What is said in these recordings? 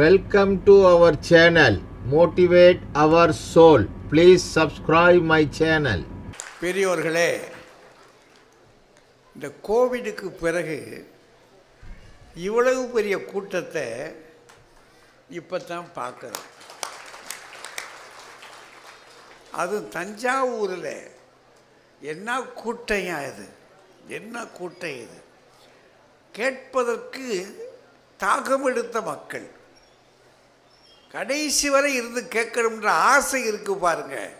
Welcome to our channel motivate our soul please subscribe my channel பெரியோர்களே இந்த கோவிடுக்கு பிறகு இவ்வளவு பெரிய கூட்டத்தை இப்போ தான் பார்க்குறோம். அது தஞ்சாவூரில் என்ன கூட்டையா இது? என்ன கூட்டம் இது? கேட்பதற்கு தாகம் எடுத்த மக்கள். கடைசி வரை இருந்து கேட்கணுன்ற ஆசை இருக்கு பாருங்க.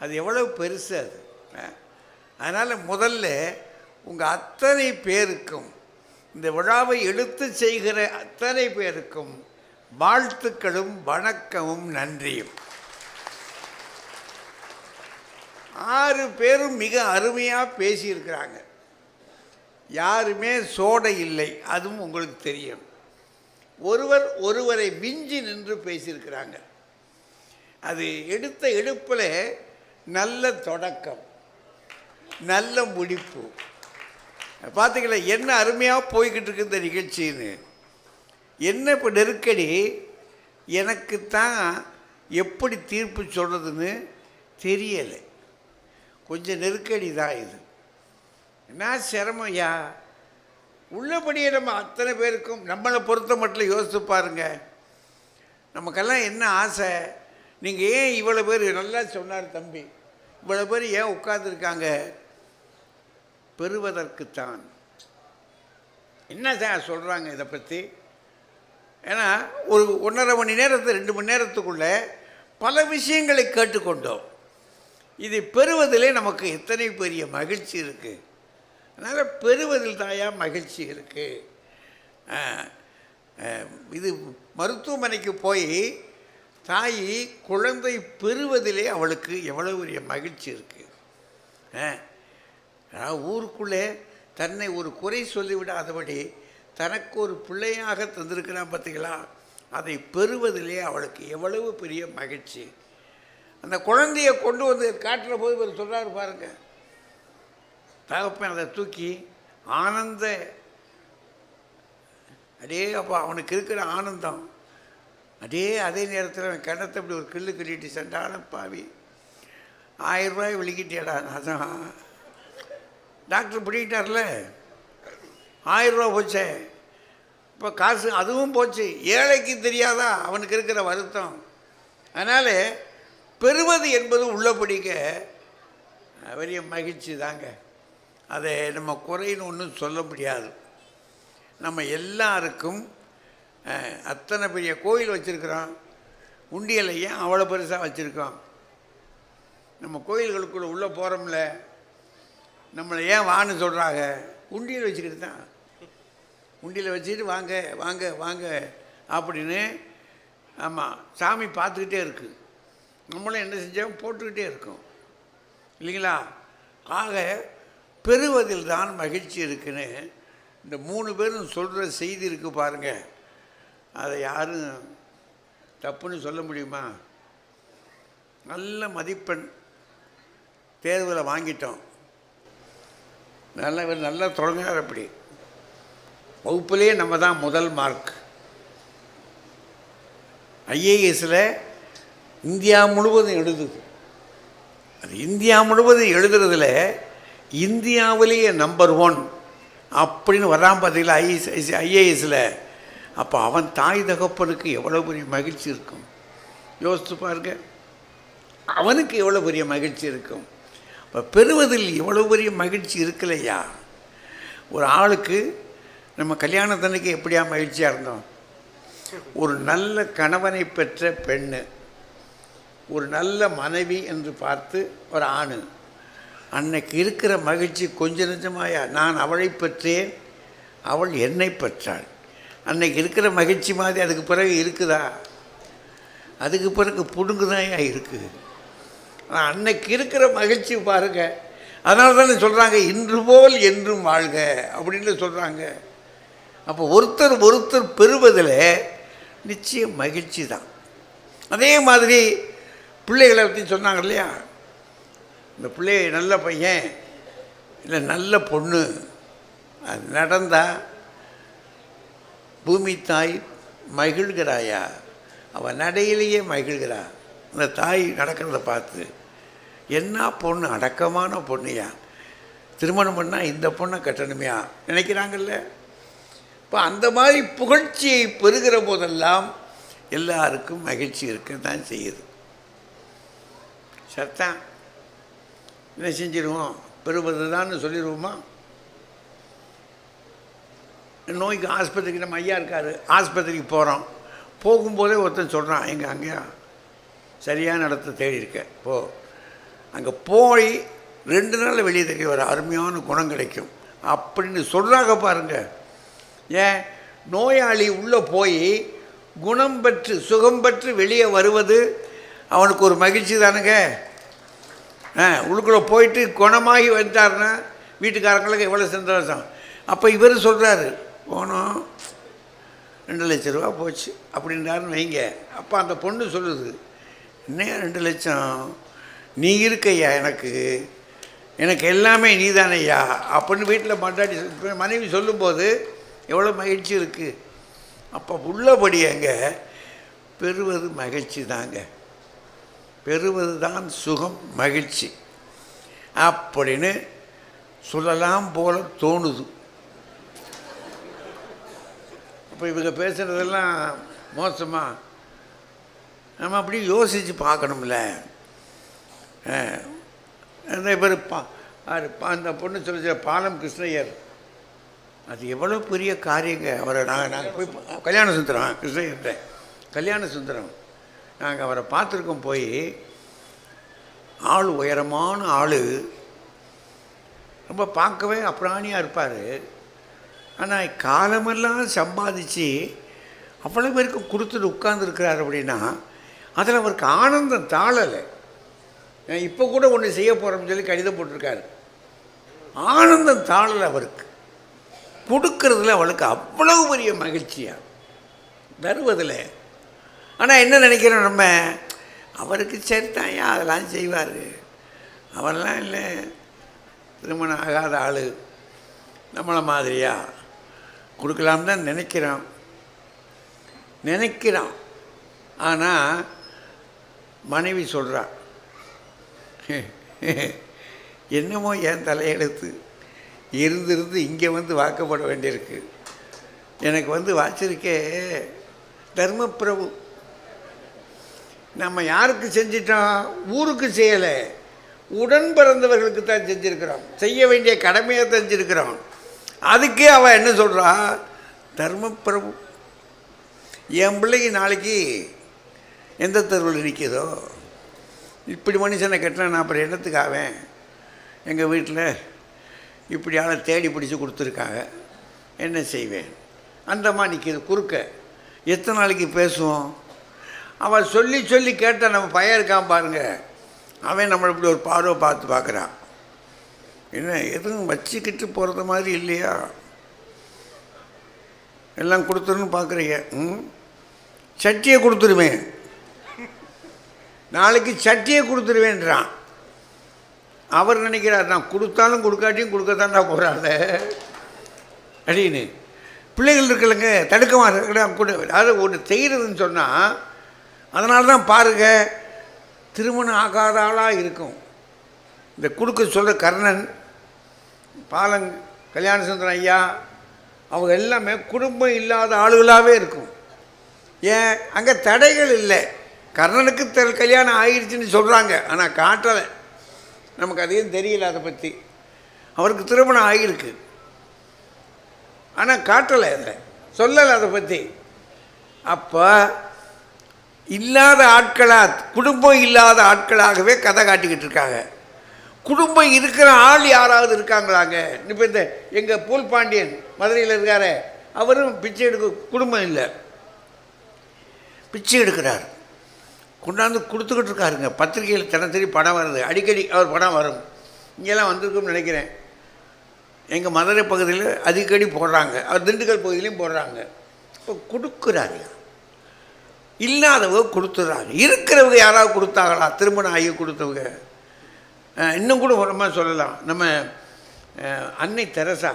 அது எவ்வளவு பெருசு அது. அதனால் முதல்ல உங்கள் அத்தனை பேருக்கும் இந்த விழாவை எடுத்து செய்கிற அத்தனை பேருக்கும் வாழ்த்துக்களும் வணக்கமும் நன்றியும். ஆறு பேரும் மிக அருமையாக பேசியிருக்கிறாங்க. யாருமே சோடை இல்லை அதுவும் உங்களுக்கு தெரியும். ஒருவர் ஒருவரை விஞ்சி நின்று பேசியிருக்கிறாங்க. அது எடுத்த எடுப்பில் நல்ல தொடக்கம் நல்ல முடிப்பு. பார்த்துக்கல என்ன அருமையாக போய்கிட்டு இருக்கு இந்த நிகழ்ச்சின்னு. என்ன இப்போ நெருக்கடி? எனக்கு தான் எப்படி தீர்ப்பு சொல்கிறதுன்னு தெரியலை. கொஞ்சம் நெருக்கடி தான் இது. என்ன சிரமம் யா உள்ளபடியே நம்ம அத்தனை பேருக்கும் நம்மளை பொறுத்த மட்டும் யோசித்து பாருங்க. நமக்கெல்லாம் என்ன ஆசை? நீங்கள் ஏன் இவ்வளோ பேர் நல்லா சொன்னார் தம்பி. இவ்வளோ பேர் ஏன் உட்காந்துருக்காங்க பெறுவதற்குத்தான். என்ன சார் சொல்கிறாங்க இதை பற்றி ஏன்னா ஒரு ஒன்றரை மணி நேரத்து ரெண்டு மணி நேரத்துக்குள்ளே பல விஷயங்களை கேட்டுக்கொண்டோம். இதை பெறுவதிலே நமக்கு எத்தனை பெரிய மகிழ்ச்சி இருக்குது அதனால் பெறுவதில் தாயா மகிழ்ச்சி இருக்குது இது மருத்துவமனைக்கு போய் தாய் குழந்தை பெறுவதிலே அவளுக்கு எவ்வளோ பெரிய மகிழ்ச்சி இருக்குது ஊருக்குள்ளே தன்னை ஒரு குறை சொல்லிவிடாதபடி தனக்கு ஒரு பிள்ளையாக தந்திருக்கிறான் பார்த்தீங்களா அதை பெறுவதிலே அவளுக்கு எவ்வளவு பெரிய மகிழ்ச்சி. அந்த குழந்தையை கொண்டு வந்து காட்டுற போது இவர் சொல்கிறார் பாருங்கள் தகப்பன் அதை தூக்கி ஆனந்த அடே அப்பா அவனுக்கு இருக்கிற ஆனந்தம். அதே அதே நேரத்தில் அவன் கண்ணத்தை இப்படி ஒரு கில்லு கட்டிட்டு சென்றான பாவி. ஆயிரம் ரூபாய் விழுக்கிட்டேடா அதான். டாக்டர் பிடிக்கிட்டார்ல ஆயிரம் போச்சே. இப்போ காசு அதுவும் போச்சு. ஏழைக்கு தெரியாதா அவனுக்கு இருக்கிற வருத்தம். அதனால் பெறுவது என்பது உள்ளபடிக்க பெரிய மகிழ்ச்சி தாங்க. அதை நம்ம குறைன்னு ஒன்றும் சொல்ல முடியாது. நம்ம எல்லாருக்கும் அத்தனை பெரிய கோயில் வச்சுருக்குறோம். உண்டியலை ஏன் அவ்வளோ பெருசாக வச்சுருக்கோம்? நம்ம கோயில்களுக்குள்ளே உள்ளே போகிறோம்ல நம்மளை ஏன் வான்னு சொல்கிறாங்க உண்டியல் வச்சுக்கிட்டு தான். உண்டியில் வச்சுக்கிட்டு வாங்க வாங்க வாங்க அப்படின்னு ஆமாம் சாமி பார்த்துக்கிட்டே இருக்குது நம்மளும் என்ன செஞ்சோம்? போட்டுக்கிட்டே இருக்கோம். இல்லைங்களா? ஆக பெறுவதில் தான் மகிழ்ச்சி இருக்குன்னு இந்த மூணு பேரும் சொல்கிற செய்தி இருக்குது பாருங்கள் அதை யாரும் தப்புன்னு சொல்ல முடியுமா? நல்ல மதிப்பெண் தேர்வில் வாங்கிட்டோம். நல்ல நல்லா தொடங்கினார் அப்படி. வகுப்புலேயே நம்ம தான் முதல் மார்க் ஐஏஎஸில் இந்தியா முழுவதும் எழுதுது. அது இந்தியா முழுவதும் எழுதுறதுல இந்தியாவிலேயே நம்பர் ஒன் அப்படின்னு வரான் பார்த்தீங்களா? ஐஎஸ் ஐஏஎஸில் அப்போ அவன் தாய் தகப்பனுக்கு எவ்வளோ பெரிய மகிழ்ச்சி இருக்கும்? யோசித்து பாருங்க. அவனுக்கு எவ்வளோ பெரிய மகிழ்ச்சி இருக்கும்? இப்போ பெறுவதில் எவ்வளோ பெரிய மகிழ்ச்சி இருக்கலையா? ஒரு ஆளுக்கு நம்ம கல்யாணத்தன்னைக்கு எப்படியா மகிழ்ச்சியாக இருந்தோம்? ஒரு நல்ல கணவனை பெற்ற பெண்ணு ஒரு நல்ல மனைவி என்று பார்த்து ஒரு ஆண். அன்னைக்கு இருக்கிற மகிழ்ச்சி கொஞ்ச நிஜமாயா? நான் அவளை பெற்றேன் அவள் என்னை பெற்றாள். அன்னைக்கு இருக்கிற மகிழ்ச்சி மாதிரி அதுக்கு பிறகு இருக்குதா? அதுக்கு பிறகு புடுங்குதாயா இருக்குது ஆனால் அன்னைக்கு இருக்கிற மகிழ்ச்சி பாருங்க. அதனால தானே சொல்கிறாங்க இன்று போல் என்றும் வாழ்க அப்படின்னு சொல்கிறாங்க அப்போ ஒருத்தர் ஒருத்தர் பெறுவதில் நிச்சயம் மகிழ்ச்சி தான். அதே மாதிரி பிள்ளைகளை பற்றி சொன்னாங்க இல்லையா? இந்த பிள்ளைய நல்ல பையன் இல்லை நல்ல பொண்ணு அது நடந்தால் பூமி தாய் மகிழ்கிறாயா? அவன் நடையிலேயே மகிழ்கிறா. அந்த தாய் நடக்கிறத பார்த்து என்ன பொண்ணு அடக்கமான பொண்ணுயா? திருமணம் பண்ணால் இந்த பொண்ணை கட்டணுமையா? நினைக்கிறாங்கல்ல? இப்போ அந்த மாதிரி புகழ்ச்சியை பெறுகிற போதெல்லாம் எல்லாருக்கும் மகிழ்ச்சி இருக்க தான் செய்யுது. சத்தான் என்ன செஞ்சிருவோம். பெறுவது தான் சொல்லிடுவோமா நோய்க்கு ஆஸ்பத்திரிக்கு நம்ம ஐயா இருக்கார். ஆஸ்பத்திரிக்கு போகிறோம் போகும்போதே ஒருத்தன் சொல்கிறான் எங்கள் அங்கேயா? சரியான இடத்த தேடி இருக்க. போ. அங்கே போய் ரெண்டு நாளில் வெளியே தெரிய ஒரு அருமையான குணம் கிடைக்கும். அப்படின்னு சொல்கிறாங்க பாருங்கள் ஏன்? நோயாளி உள்ளே போய் குணம் பெற்று சுகம் பெற்று வெளியே வருவது அவனுக்கு ஒரு மகிழ்ச்சி தானுங்க. உள்ளுக்குள்ளே போயிட்டு குணமாகி வந்துட்டாருன்னா வீட்டுக்காரங்களுக்கு எவ்வளோ சந்தோஷம். அப்போ இவர் சொல்கிறாரு போனோம். ரெண்டு லட்ச ரூபா போச்சு. அப்படின்றாருன்னு வைங்க. அப்போ அந்த பொண்ணு சொல்லுது என்ன ரெண்டு லட்சம்? நீ இருக்கையா எனக்கு? எனக்கு எல்லாமே நீ தானையா அப்படின்னு வீட்டில் மண்டாடி மனைவி சொல்லும்போது எவ்வளோ மகிழ்ச்சி இருக்குது அப்போ உள்ளபடி அங்கே பெறுவது மகிழ்ச்சி தாங்க. பெறுவது தான் சுகம் மகிழ்ச்சி. அப்படின்னு சொல்லலாம் போல தோணுது. இப்போ இவங்க பேசுகிறதெல்லாம் மோசமாக நம்ம அப்படி யோசித்து பார்க்கணும்ல. இந்த அந்த இவர் பா அந்த பொண்ணு சொல்லிச்ச பாலம் கிருஷ்ணய்யர். அது எவ்வளோ பெரிய காரியங்க. அவரை நாங்கள் நாங்கள் போய் கல்யாண சுந்தரம் கிருஷ்ணய்யர்கிட்ட. கல்யாண சுந்தரம். நாங்கள் அவரை பார்த்துருக்கோம் போய் ஆள் உயரமான ஆள். ரொம்ப பார்க்கவே அப்ராணியாக இருப்பார். ஆனால் காலமெல்லாம் சம்பாதிச்சு அவ்வளோ பேருக்கு கொடுத்துட்டு உட்கார்ந்துருக்கிறார் அப்படின்னா அதில் அவருக்கு ஆனந்தம் தாழலை. இப்போ கூட ஒன்று செய்ய போகிறோம்னு சொல்லி கடிதம் போட்டிருக்காரு. ஆனந்தம் தாழலை அவருக்கு. கொடுக்கறதுல அவளுக்கு அவ்வளவு பெரிய மகிழ்ச்சியாக தருவதில் ஆனால் என்ன நினைக்கிறோம் நம்ம? அவருக்கு சரித்தாயா அதெல்லாம் செய்வார். அவரெல்லாம் இல்லை. திருமணம் ஆகாத ஆள். நம்மளை மாதிரியா? கொடுக்கலாம் தான் நினைக்கிறோம். நினைக்கிறோம். ஆனால் மனைவி சொல்கிறா என்னமோ என் தலையெடுத்து இருந்திருந்து இங்கே வந்து வாக்கப்பட வேண்டியிருக்கு. எனக்கு வந்து வாச்சிருக்கே தர்மப்பிரபு நம்ம யாருக்கு செஞ்சிட்டோம்? ஊருக்கு செய்யலை. உடன் பிறந்தவர்களுக்கு தான் செஞ்சுருக்கிறோம். செய்ய வேண்டிய கடமையை செஞ்சுருக்கிறோம். அதுக்கே அவள் என்ன சொல்கிறா தர்மப்பிரபு. என் பிள்ளைக்கு நாளைக்கு எந்த தெருவில் நிற்கிதோ? இப்படி மனுஷனை கட்டினா நான் அப்புறம் என்னத்துக்கு ஆவேன்? எங்கள் வீட்டில் இப்படி ஆளை தேடி பிடிச்சி கொடுத்துருக்காங்க. என்ன செய்வேன்? அந்தம்மா நிற்கிது குறுக்க. எத்தனை நாளைக்கு பேசுவோம்? அவன் சொல்லி சொல்லி கேட்டால் நம்ம பையன் இருக்கான் பாருங்க. அவன் நம்மளை இப்படி ஒரு பார்வை பார்த்து பார்க்குறான். என்ன எதுவும் வச்சுக்கிட்டு போகிறது மாதிரி இல்லையா? எல்லாம் கொடுத்துருன்னு பார்க்குறீங்க. ம்? சட்டியை கொடுத்துருவேன் நாளைக்கு சட்டியை கொடுத்துருவேன்றான். அவர் நினைக்கிறார் நான் கொடுத்தாலும் கொடுக்காட்டியும் கொடுக்கத்தான்டா போகிறாள் அப்படின்னு. பிள்ளைகள் இருக்கலைங்க தடுக்கமாக இருக்கடா கூட. அதாவது ஒன்று செய்கிறதுன்னு சொன்னால் அதனால தான் பாருங்கள் திருமணம் ஆகாத ஆளாக இருக்கும். இந்த கொடுக்க சொல்கிற கர்ணன் பாலங் கல்யாண சுந்தரம் ஐயா அவங்க எல்லாமே குடும்பம் இல்லாத ஆளுகளாகவே இருக்கும். ஏன்? அங்கே தடைகள் இல்லை. கர்ணனுக்கு த கல்யாணம் ஆயிடுச்சுன்னு சொல்கிறாங்க ஆனால் காட்டலை. நமக்கு அதையும் தெரியல அதை பற்றி அவருக்கு திருமணம் ஆகியிருக்கு ஆனால் காட்டலை அதை சொல்லலை அதை பற்றி அப்போ இல்லாத ஆட்களாக குடும்பம் இல்லாத ஆட்களாகவே கதை காட்டிக்கிட்டு இருக்காங்க. குடும்பம் இருக்கிற ஆள் யாராவது இருக்காங்களாங்க? இப்போ இந்த எங்கள் பூல் பாண்டியன் மதுரையில் இருக்காரே அவரும் பிச்சை எடுக்க குடும்பம் இல்லை. பிச்சை எடுக்கிறார். கொண்டாந்து கொடுத்துக்கிட்டு இருக்காருங்க. பத்திரிகையில் தினசரி படம் வருது. அடிக்கடி அவர் படம் வரும். இங்கெல்லாம் வந்திருக்கும்னு நினைக்கிறேன். எங்கள் மதுரை பகுதியில் அடிக்கடி போடுறாங்க. அவர் திண்டுக்கல் பகுதியிலையும் போடுறாங்க. இப்போ கொடுக்குறாரு இல்லாதவங்க கொடுத்துட்றாங்க. இருக்கிறவங்க யாராவது கொடுத்தாங்களா? திருமணம் ஆகி கொடுத்தவங்க. இன்னும் கூட உரமாக சொல்லலாம். நம்ம அன்னை தெரசா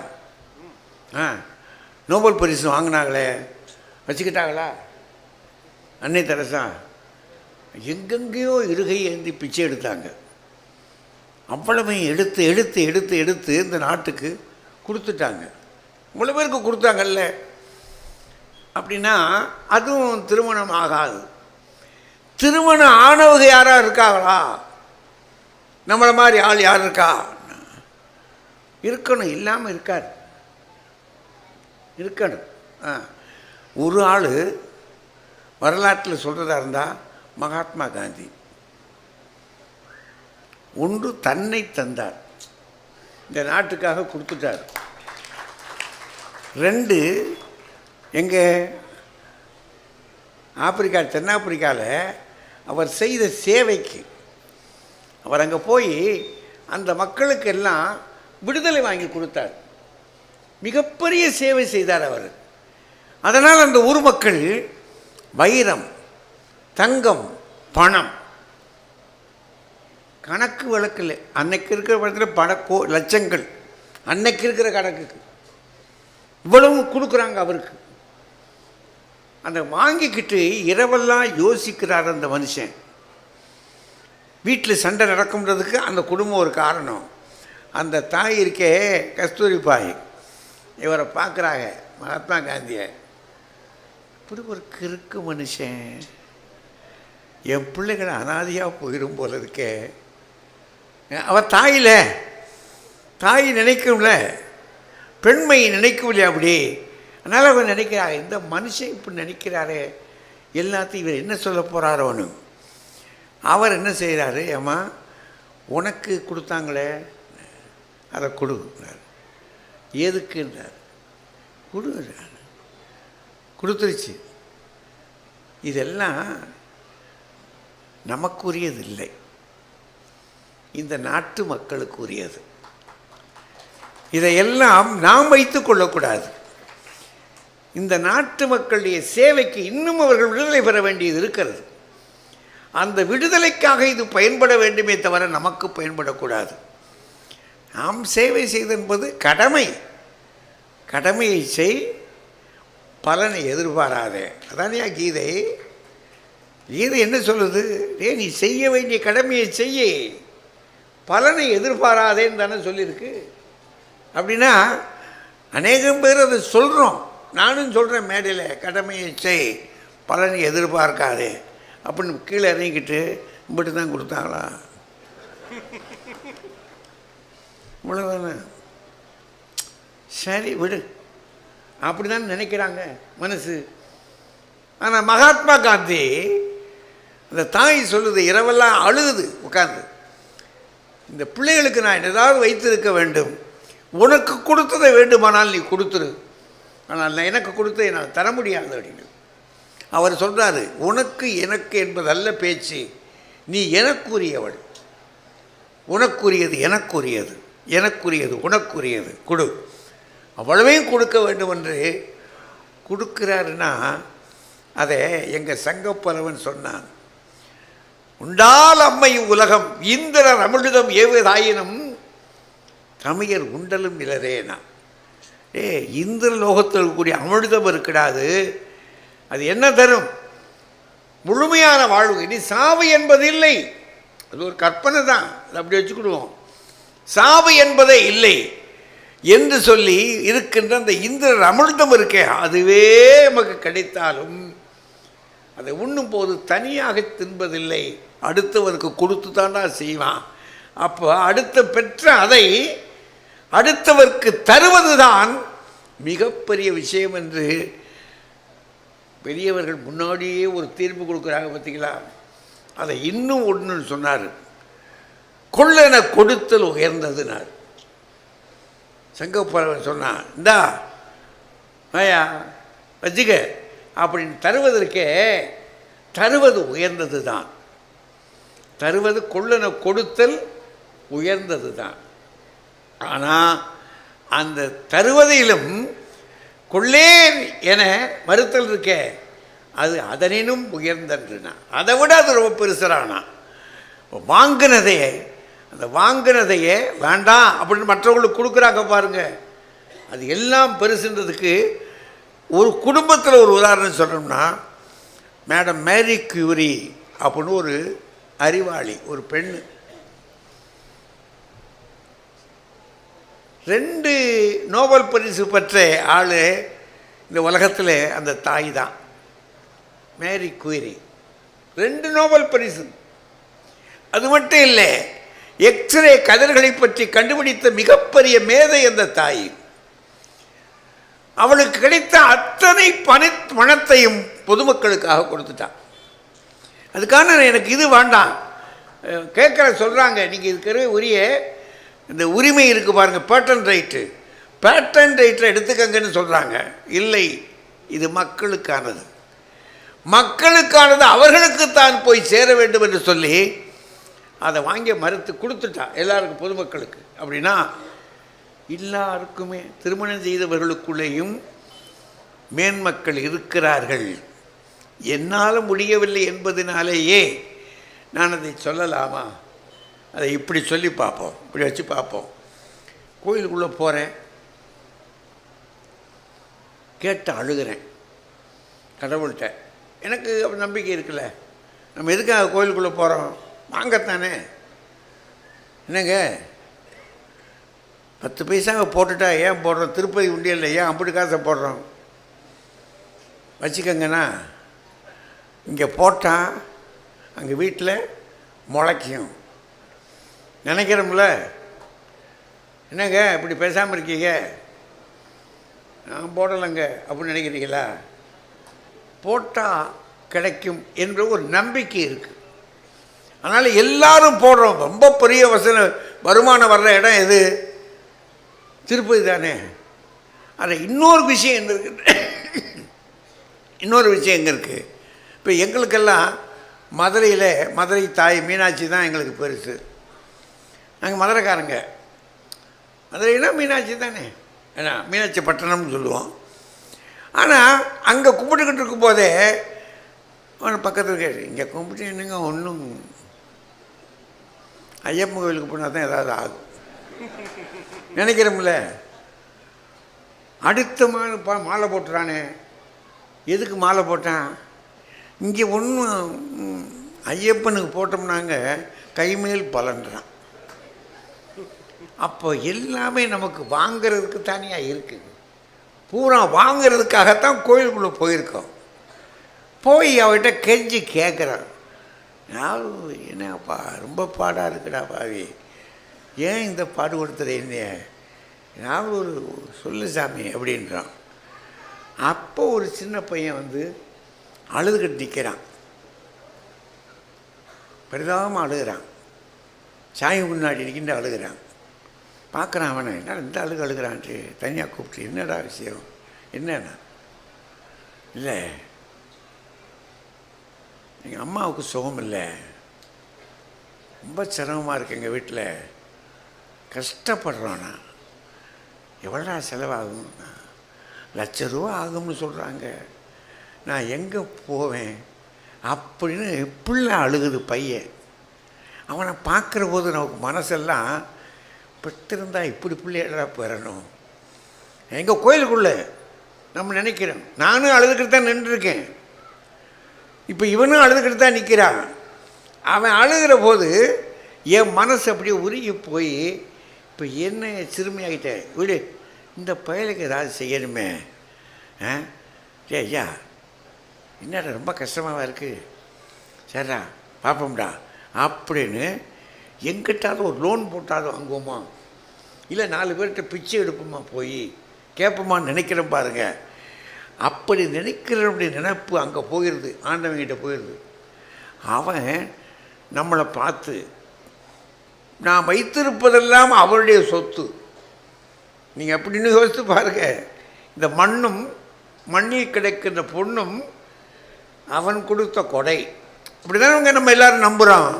ஆ நோபல் பரிசு வாங்கினாங்களே. வச்சுக்கிட்டாங்களா? அன்னை தெரசா எங்கெங்கேயோ இருகை ஏந்தி பிச்சை எடுத்தாங்க. அவ்வளவையும் எடுத்து எடுத்து எடுத்து எடுத்து இந்த நாட்டுக்கு கொடுத்துட்டாங்க. இவ்வளோ பேருக்கு கொடுத்தாங்கல்ல? அப்படின்னா அதுவும் திருமணம் ஆகாது. திருமணம் ஆனவங்க யாராக இருக்காங்களா? நம்மளை மாதிரி ஆள் யார் இருக்கா? இருக்கணும் இல்லாமல் இருக்காது. இருக்கணும். ஆ. ஒரு ஆள் வரலாற்றில் சொல்கிறதா இருந்தால் மகாத்மா காந்தி. ஒன்று தன்னை தந்தார். இந்த நாட்டுக்காக கொடுத்துட்டார். ரெண்டு எங்கே ஆப்பிரிக்கா தென்னாப்பிரிக்காவில் அவர் செய்த சேவைக்கு அவர் அங்கே போய் அந்த மக்களுக்கெல்லாம் விடுதலை வாங்கி கொடுத்தார். மிகப்பெரிய சேவை செய்தார் அவர். அதனால் அந்த ஊர் மக்கள் வைரம் தங்கம் பணம். கணக்கு வழக்கில் அன்னைக்கு இருக்கிற படத்தில் பண கோ லட்சங்கள். அன்னைக்கு இருக்கிற கணக்குக்கு. இவ்வளவு கொடுக்குறாங்க அவருக்கு. அந்த வாங்கிக்கிட்டு இரவெல்லாம் யோசிக்கிறார் அந்த மனுஷன். வீட்டில் சண்டை நடக்கும்ன்றதுக்கு அந்த குடும்பம் ஒரு காரணம். அந்த தாய் இருக்கே கஸ்தூரி பாய். இவரை பார்க்குறாங்க மகாத்மா காந்தியை. இப்படி ஒரு கிறுக்கு மனுஷன். என் பிள்ளைகள் அனாதையாக போயிடும் போல இருக்கே. அவள் தாயில். தாய் நினைக்கும்ல. பெண்மை இல்லையா அப்படி. அதனால் அவர் நினைக்கிறார் இந்த மனுஷன் இப்படி நினைக்கிறாரே எல்லாத்தையும் இவர் என்ன சொல்ல போகிறாரோன்னு அவர் என்ன செய்கிறாரு ஏமா உனக்கு கொடுத்தாங்களே அதை கொடுக்குறார் எதுக்குன்றார் கொடுக்குறார் கொடுத்துருச்சு. இதெல்லாம் நமக்குரியது இல்லை இந்த நாட்டு மக்களுக்கு உரியது இதையெல்லாம் நாம் வைத்து கொள்ளக்கூடாது. இந்த நாட்டு மக்களுடைய சேவைக்கு இன்னும் அவர்கள் விடுதலை பெற வேண்டியது இருக்கிறது. அந்த விடுதலைக்காக இது பயன்பட வேண்டுமே தவிர நமக்கு பயன்படக்கூடாது. நாம் சேவை செய்தென்பது கடமை. கடமையை செய் பலனை எதிர்பாராதே. அதானியா கீதை. கீதை என்ன சொல்லுது? ஏ நீ செய்ய வேண்டிய கடமையை செய்ய. பலனை எதிர்பாராதேன்னு தானே சொல்லியிருக்கு. அப்படின்னா அநேகம் பேர் அதை சொல்கிறோம் நானும் சொல்கிறேன் மேடையில் கடமையை செய் பலனை எதிர்பார்க்காதே. அப்படின்னு கீழே இறங்கிக்கிட்டு இப்படி தான் கொடுத்தாங்களா? இவ்வளோதானே சரி விடு. அப்படி தான் நினைக்கிறாங்க மனசு. ஆனால் மகாத்மா காந்தி அந்த தாய் சொல்லுது இரவெல்லாம் அழுகுது உட்காந்து இந்த பிள்ளைகளுக்கு நான் ஏதாவது வைத்திருக்க வேண்டும். உனக்கு கொடுத்ததை வேண்டுமானால் நீ கொடுத்துரு. ஆனால் நான் எனக்கு கொடுத்ததை நான் தர முடியாது அப்படின்னு. அவர் சொல்கிறாரு உனக்கு எனக்கு என்பதல்ல பேச்சு நீ எனக்குரியவள். உனக்குரியது எனக்குரியது எனக்குரியது உனக்குரியது கொடு. அவ்வளவையும் கொடுக்க வேண்டும் என்று கொடுக்குறாருன்னா அதை எங்கள் சங்கப்பலவன் சொன்னான். உண்டால் அம்மை உலகம் இந்திரர் அமிழ்தம் ஏவதாயினும் தமிழர் உண்டலும் இலரேனா ஏ இந்திர லோகத்தில் இருக்கக்கூடிய அமிர்தம் இருக்கிறாது அது என்ன தரும்? முழுமையான வாழ்வு. இனி சாவு என்பது இல்லை. அது ஒரு கற்பனை தான். அது அப்படி வச்சுக்கிடுவோம். சாவு என்பதே இல்லை என்று சொல்லி இருக்கின்ற அந்த இந்திரர் அமிர்தம் இருக்கே அதுவே நமக்கு கிடைத்தாலும் அதை உண்ணும் போது தனியாக தின்பதில்லை. அடுத்தவருக்கு கொடுத்து தாண்டா செய்வான். அப்போ அடுத்த பெற்ற அதை அடுத்தவர்க்கு தருவதுதான் மிகப்பெரிய விஷயம் என்று பெரியவர்கள் முன்னாடியே ஒரு தீர்ப்பு கொடுக்குறாங்க பார்த்தீங்களா? அதை இன்னும் ஒன்றுன்னு சொன்னார். கொள்ளென கொடுத்தல் உயர்ந்ததுனார். சங்கப்பறவன் சொன்னான் இந்தா ஐயா வச்சுக்க அப்படின்னு தருவதற்கே தருவது உயர்ந்தது தான் தருவது கொள்ளென கொடுத்தல் உயர்ந்தது தான் ஆனால் அந்த தருவதிலும் கொள்ளேன் என மறுத்தல் இருக்கே. அது அதனினும் உயர்ந்தன்றுனா. அதை விட அது ரொம்ப பெருசரானா. வாங்கினதையே அந்த வாங்கினதையே வேண்டாம் அப்படின்னு மற்றவங்களுக்கு கொடுக்குறாங்க பாருங்கள் அது எல்லாம் பெருசுன்றதுக்கு ஒரு குடும்பத்தில் ஒரு உதாரணம் சொல்லணும்னா மேடம் மேரி கியூரி அப்படின்னு ஒரு அறிவாளி ஒரு பெண்ணு ரெண்டு நோபல் பரிசு பெற்ற ஆள் இந்த உலகத்தில் அந்த தாய் தான். மேரி குயிரி ரெண்டு நோபல் பரிசு. அது மட்டும் இல்லை எக்ஸ்ரே கதிர்களை பற்றி கண்டுபிடித்த மிகப்பெரிய மேதை அந்த தாய். அவளுக்கு கிடைத்த அத்தனை பண பணத்தையும் பொதுமக்களுக்காக கொடுத்துட்டான் அதுக்கான எனக்கு இது வேண்டாம். கேட்குற சொல்கிறாங்க நீங்கள் இருக்கிற உரிய இந்த உரிமை இருக்குது பாருங்கள் பேட்டன் ரைட்டு பேட்டன் ரைட்டில் எடுத்துக்கங்கன்னு சொல்கிறாங்க இல்லை இது மக்களுக்கானது. மக்களுக்கானது அவர்களுக்குத்தான் போய் சேர வேண்டும் என்று சொல்லி அதை வாங்கி மறுத்து கொடுத்துட்டா எல்லாருக்கும் பொதுமக்களுக்கு. அப்படின்னா எல்லாருக்குமே திருமணம் செய்தவர்களுக்குள்ளேயும் மேன்மக்கள் இருக்கிறார்கள். என்னால் முடியவில்லை என்பதனாலேயே நான் அதை சொல்லலாமா? அதை இப்படி சொல்லி பார்ப்போம். இப்படி வச்சு பார்ப்போம். கோயிலுக்குள்ளே போகிறேன் கேட்டு அழுகிறேன். கடவுள்கிட்ட. எனக்கு நம்பிக்கை இருக்குல்ல. நம்ம எதுக்காக கோயிலுக்குள்ளே போகிறோம் வாங்கத்தானே. என்னங்க? பத்து பைசாவை போட்டுட்டா ஏன் போடுறோம்? திருப்பதி உண்டியலில் ஏன் அப்படி காசை போடுறோம்? வச்சுக்கோங்கண்ணா. இங்கே போட்டால் அங்கே வீட்டில் முளைக்கும். நினைக்கிறோம்ல? என்னங்க இப்படி பேசாமல் இருக்கீங்க? நான் போடலைங்க அப்படின்னு நினைக்கிறீங்களா? போட்டால் கிடைக்கும் என்ற ஒரு நம்பிக்கை இருக்குது அதனால் எல்லாரும் போடுறோம். ரொம்ப பெரிய வசன வருமானம் வர்ற இடம் எது? திருப்பதி தானே. அதில் இன்னொரு விஷயம் என்ன இருக்கு? இன்னொரு விஷயம் எங்கே இருக்குது இப்போ எங்களுக்கெல்லாம் மதுரையில் மதுரை தாய் மீனாட்சி தான் எங்களுக்கு பெருசு. நாங்கள் மதுரைக்காரங்க. மதுரைனா மீனாட்சி தானே? ஏன்னா மீனாட்சி பட்டணம்னு சொல்லுவோம். ஆனால் அங்கே கும்பிட்டுக்கிட்டு இருக்கும்போதே அவன் பக்கத்தில் கேட்டு இங்கே கும்பிட்டு என்னங்க ஒன்றும் ஐயப்பன் கோவிலுக்கு போனால் தான் ஏதாவது ஆகும். நினைக்கிறோம்ல? அடுத்த மாலை பா மாலை போட்டுறானே. எதுக்கு மாலை போட்டான்? இங்கே ஒன்றும் ஐயப்பனுக்கு போட்டோம்னாங்க கைமேல் பலன்றான். அப்போ எல்லாமே நமக்கு வாங்கிறதுக்கு தனியாக இருக்குது பூரா வாங்கிறதுக்காகத்தான் கோயிலுக்குள்ளே போயிருக்கோம். போய் அவர்கிட்ட கெஞ்சி கேட்குறான் நான் என்னப்பா ரொம்ப பாடாக இருக்குடா பாவி. ஏன் இந்த பாடு கொடுத்துற என்னைய? நான் ஒரு சொல்லு சாமி அப்படின்றான். அப்போ ஒரு சின்ன பையன் வந்து அழுதுகிட்டு நிற்கிறான் பெரிதாமல் அழுகிறான். சாமி முன்னாடி நிற்கின்ற அழுகிறான். பார்க்குறான் அவனை. என்ன இந்த அழுகு அழுகிறான்ட்டு தனியாக கூப்பிட்டு என்னடா விஷயம்? என்னண்ணா இல்லை. எங்கள் அம்மாவுக்கு சுகம் இல்லை. ரொம்ப சிரமமாக இருக்கு எங்கள் வீட்டில் கஷ்டப்படுறோண்ணா எவ்வளோ செலவாகும்? லட்ச ரூபா ஆகும்னு சொல்கிறாங்க நான் எங்கே போவேன்? அப்படின்னு பிள்ளை அழுகுது பையன். அவனை பார்க்குற போது நமக்கு மனசெல்லாம் பெற்றிருந்தா இப்படி பிள்ளையடா பெறணும். எங்கள் கோயிலுக்குள்ளே நம்ம நினைக்கிறோம். நானும் அழுதுகிட்டு தான் நின்றுருக்கேன். இப்போ இவனும் அழுதுகிட்டு தான் நிற்கிறான் அவன் அழுகிற போது என் மனசு அப்படியே உருகி போய் இப்போ என்ன சிறுமியாகிட்டேன் விடு இந்த பயலுக்கு ஏதாவது செய்யணுமே. ஆ? ஏ ஐயா என்னடா ரொம்ப கஷ்டமாக இருக்குது சரிடா பார்ப்போம்டா அப்படின்னு எங்கிட்டாவது ஒரு லோன் போட்டாவது வாங்குவோமா? இல்லை நாலு பேர்கிட்ட பிச்சை எடுப்போமா போய்? கேட்போமான்னு நினைக்கிறேன் பாருங்கள் அப்படி நினைக்கிறவனுடைய நினப்பு அங்கே போயிடுது ஆண்டவங்கிட்ட போயிடுது அவன் நம்மளை பார்த்து நான் வைத்திருப்பதெல்லாம் அவருடைய சொத்து. நீங்கள் அப்படின்னு யோசித்து பாருங்கள் இந்த மண்ணும் மண்ணில் கிடைக்கின்ற பொண்ணும் அவன் கொடுத்த கொடை. அப்படிதான் நம்ம எல்லாரும் நம்புகிறோம்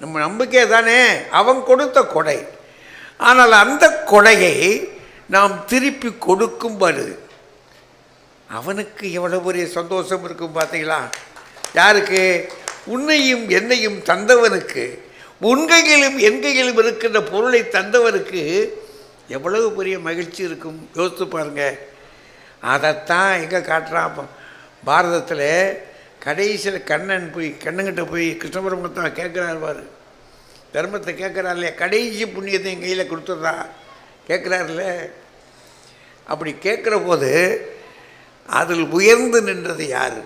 நம்ம நம்பிக்கை தானே அவன் கொடுத்த கொடை. ஆனால் அந்த கொடையை நாம் திருப்பி கொடுக்கும் வருது அவனுக்கு எவ்வளோ பெரிய சந்தோஷம் இருக்கும் பார்த்தீங்களா யாருக்கு? உன்னையும் என்னையும் தந்தவனுக்கு. உன்கையிலும் என்கையிலும் இருக்கின்ற பொருளை தந்தவனுக்கு எவ்வளவு பெரிய மகிழ்ச்சி இருக்கும்? யோசித்து பாருங்க. அதைத்தான் எங்கே காட்டுறான். பாரதத்தில் கடைசியில் கண்ணன் போய் கண்ணங்கிட்ட போய் கிருஷ்ண கேட்குறாருவார் கேட்குறாரு பாரு. தர்மத்தை கேட்குறாரு இல்லையா? கடைசி புண்ணியத்தை என் கையில் கொடுத்துட்றா. கேட்குறாருல்ல அப்படி கேட்குற போது அதில் உயர்ந்து நின்றது யார்?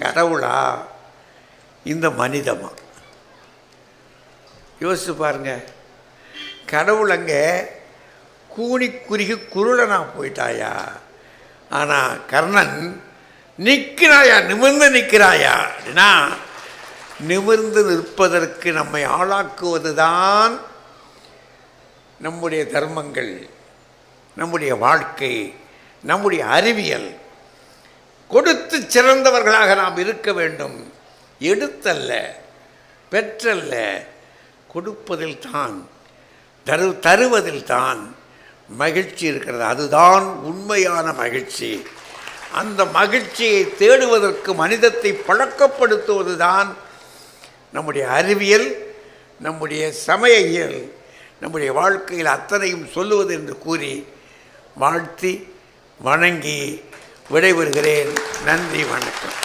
கடவுளா? இந்த மனிதமா? யோசித்து பாருங்க. கடவுள் அங்கே கூனி குறுகி குருடனா போயிட்டாயா? ஆனால் கர்ணன் நிற்கிறாயா? நிமிர்ந்து நிற்கிறாயா? அப்படின்னா நிமிர்ந்து நிற்பதற்கு நம்மை ஆளாக்குவது தான் நம்முடைய தர்மங்கள் நம்முடைய வாழ்க்கை நம்முடைய அறிவியல். கொடுத்து சிறந்தவர்களாக நாம் இருக்க வேண்டும். எடுத்தல்ல பெற்றல்ல கொடுப்பதில் தான் தரு தருவதில் தான் மகிழ்ச்சி இருக்கிறது. அதுதான் உண்மையான மகிழ்ச்சி. அந்த மகிழ்ச்சியை தேடுவதற்கு மனிதத்தை பழக்கப்படுத்துவது தான் நம்முடைய அறிவியல் நம்முடைய சமய இயல் நம்முடைய வாழ்க்கையில் அத்தனையும் சொல்லுவது என்று கூறி வாழ்த்தி வணங்கி விடைபெறுகிறேன். நன்றி வணக்கம்.